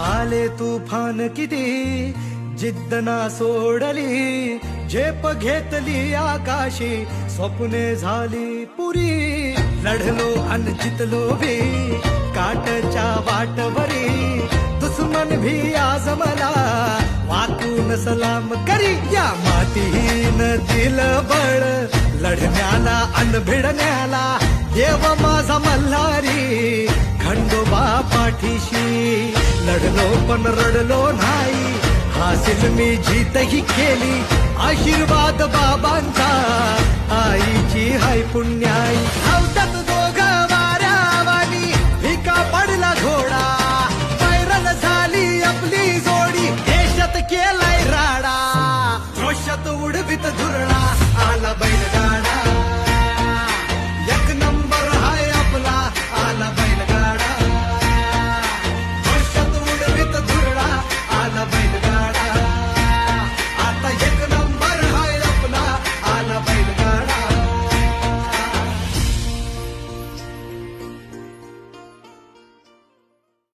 आले तुफान किती? जिद्द ना सोडली झेप घेतली आकाशी स्वप्ने झाली पुरी. लढलो अन जितलो बी काटच्या वाटवरी दुश्मन भी आजमला सलाम करी या मातीहीन दिल बळ. लढण्याला अन्न भिडण्याला देव माझा मल्हारी. खंडोबा पाठीशी लढलो पण रडलो नाही. हासिल मी जीतही केली. आशीर्वाद बाबांचा. आईची हाय पुण्याई. उडवित धुरणा आला बैलगा